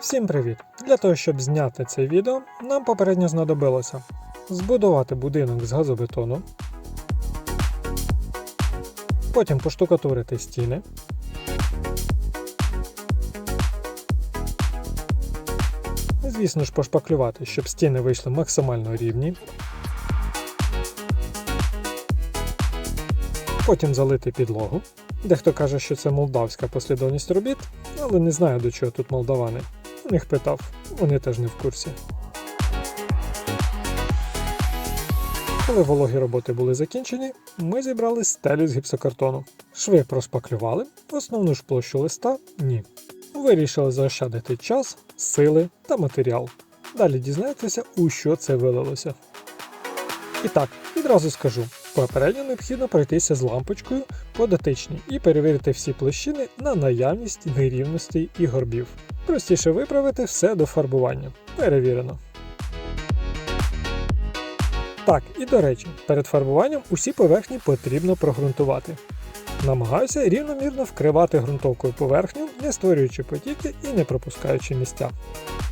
Всім привіт! Для того, щоб зняти це відео, нам попередньо знадобилося збудувати будинок з газобетону, потім поштукатурити стіни, звісно ж пошпаклювати, щоб стіни вийшли максимально рівні, потім залити підлогу. Дехто каже, що це молдавська послідовність робіт, але не знаю до чого тут молдавани. У них питав, вони теж не в курсі. Коли вологі роботи були закінчені, ми зібрали стелю з гіпсокартону. Шви проспаклювали, основну ж площу листа ні. Вирішили заощадити час, сили та матеріал. Далі дізнаєтеся, у що це вилилося. І так, відразу скажу: попередньо необхідно пройтися з лампочкою по дотичній і перевірити всі площини на наявність нерівностей і горбів. Простіше виправити все до фарбування. Перевірено. Так, і до речі, перед фарбуванням усі поверхні потрібно прогрунтувати. Намагаюся рівномірно вкривати ґрунтовкою поверхню, не створюючи потіки і не пропускаючи місця.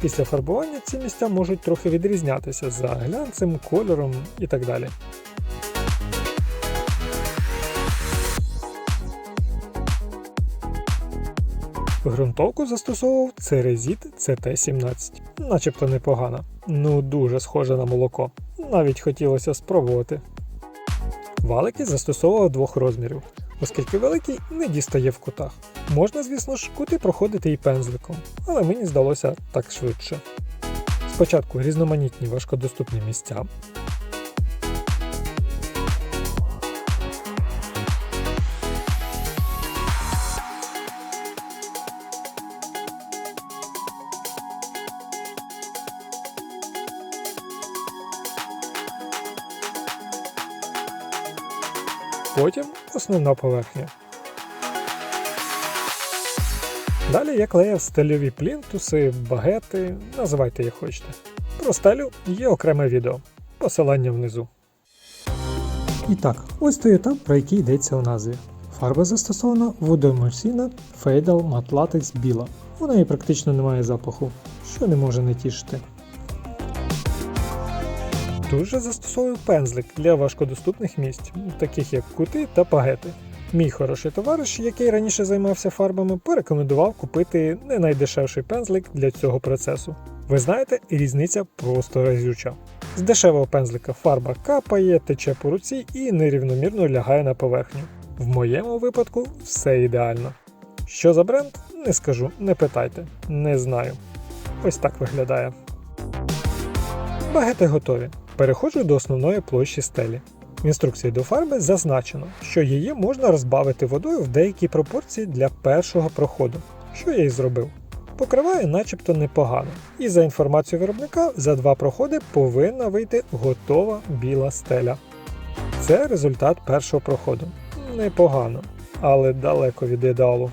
Після фарбування ці місця можуть трохи відрізнятися за глянцем, кольором і так далі. Грунтовку застосовував Церезіт CT17, начебто непогана, ну дуже схожа на молоко. Навіть хотілося спробувати. Валики застосовував двох розмірів, оскільки великий не дістає в кутах. Можна, звісно ж, кути проходити і пензликом, але мені здалося так швидше. Спочатку різноманітні важкодоступні місця. Потім основна поверхня. Далі я клеїв стельові плінтуси, багети, називайте як хочете. Про стелю є окреме відео. Посилання внизу. І так, ось той етап, про який йдеться у назві. Фарба застосована водоемульсійна Faidal Matte Latex біла. У неї практично немає запаху, що не може не тішити. Дуже застосовую пензлик для важкодоступних місць, таких як кути та пагети. Мій хороший товариш, який раніше займався фарбами, порекомендував купити не найдешевший пензлик для цього процесу. Ви знаєте, різниця просто разюча. З дешевого пензлика фарба капає, тече по руці і нерівномірно лягає на поверхню. В моєму випадку все ідеально. Що за бренд? Не скажу, не питайте, не знаю. Ось так виглядає. Багети готові. Переходжу до основної площі стелі. В інструкції до фарби зазначено, що її можна розбавити водою в деякій пропорції для першого проходу, що я і зробив. Покриває начебто непогано, і за інформацією виробника за два проходи повинна вийти готова біла стеля. Це результат першого проходу. Непогано, але далеко від ідеалу.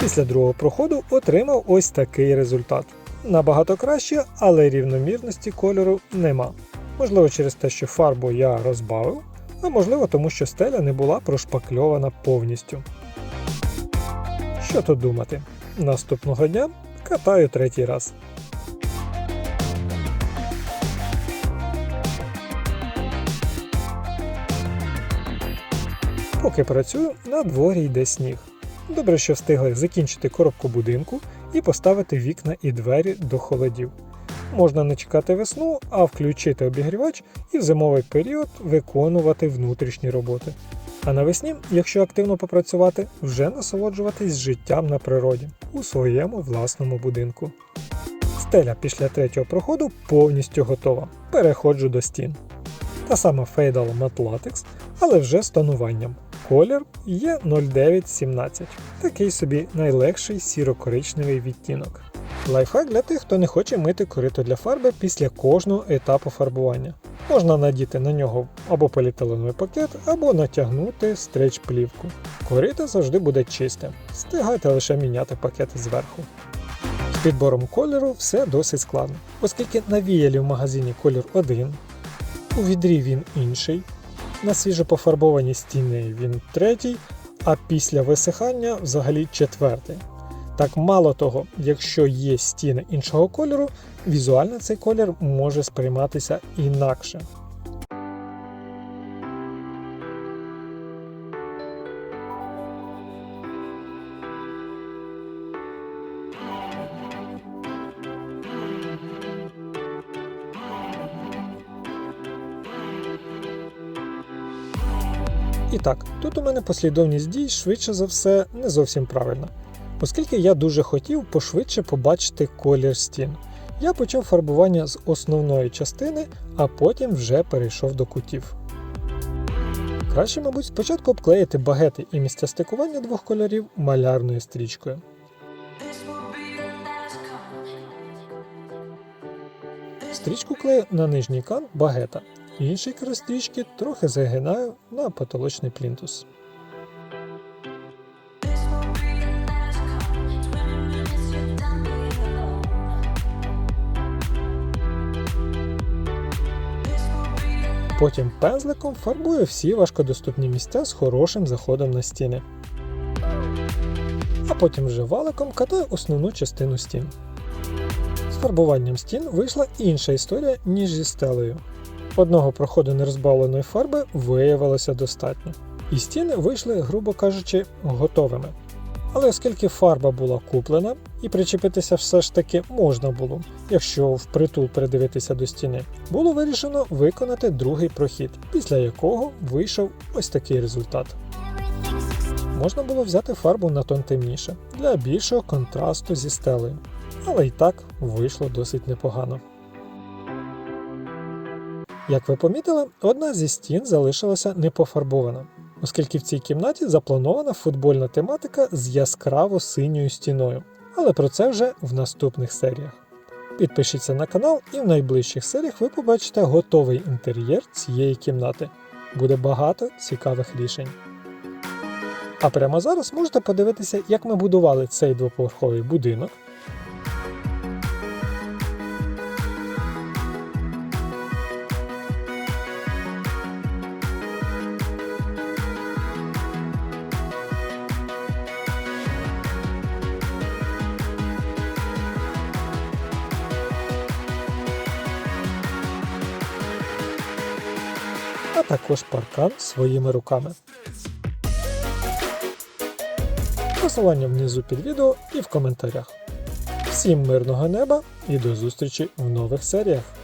Після другого проходу отримав ось такий результат. Набагато краще, але рівномірності кольору нема. Можливо, через те, що фарбу я розбавив, а можливо, тому що стеля не була прошпакльована повністю. Що тут думати? Наступного дня катаю третій раз. Поки працюю, на дворі йде сніг. Добре, що встигли закінчити коробку будинку і поставити вікна і двері до холодів. Можна не чекати весну, а включити обігрівач і в зимовий період виконувати внутрішні роботи. А навесні, якщо активно попрацювати, вже насолоджуватись життям на природі у своєму власному будинку. Стеля після третього проходу повністю готова. Переходжу до стін. Та сама Faidal Matte Latex, але вже з тонуванням. Колір є 0917, такий собі найлегший сіро-коричневий відтінок. Лайфхак для тих, хто не хоче мити корито для фарби після кожного етапу фарбування. Можна надіти на нього або поліетиленовий пакет, або натягнути стреч плівку. Корито завжди буде чисте, встигайте лише міняти пакети зверху. З підбором кольору все досить складно, оскільки на віялі в магазині колір один, у відрі він інший, на свіжо стіни він третій, а після висихання взагалі четвертий. Так мало того, якщо є стіни іншого кольору, візуально цей колір може сприйматися інакше. І так, тут у мене послідовність дій швидше за все не зовсім правильна, оскільки я дуже хотів пошвидше побачити колір стін. Я почав фарбування з основної частини, а потім вже перейшов до кутів. Краще, мабуть, спочатку обклеїти багети і місця стикування двох кольорів малярною стрічкою. Стрічку клею на нижній кант багета, інший крастічки трохи загинаю на потолочний плінтус. Потім пензликом фарбую всі важкодоступні місця з хорошим заходом на стіни. А потім вже валиком катаю основну частину стін. З фарбуванням стін вийшла інша історія, ніж зі стелею. Одного проходу нерозбавленої фарби виявилося достатньо. І стіни вийшли, грубо кажучи, готовими. Але оскільки фарба була куплена, і причепитися все ж таки можна було, якщо впритул передивитися до стіни, було вирішено виконати другий прохід, після якого вийшов ось такий результат. Можна було взяти фарбу на тон темніше для більшого контрасту зі стелею, але і так вийшло досить непогано. Як ви помітили, одна зі стін залишилася непофарбована, оскільки в цій кімнаті запланована футбольна тематика з яскраво синьою стіною, але про це вже в наступних серіях. Підпишіться на канал, і в найближчих серіях ви побачите готовий інтер'єр цієї кімнати. Буде багато цікавих рішень. А прямо зараз можете подивитися, як ми будували цей двоповерховий будинок. Також паркан своїми руками. Посилання внизу під відео і в коментарях. Всім мирного неба і до зустрічі в нових серіях!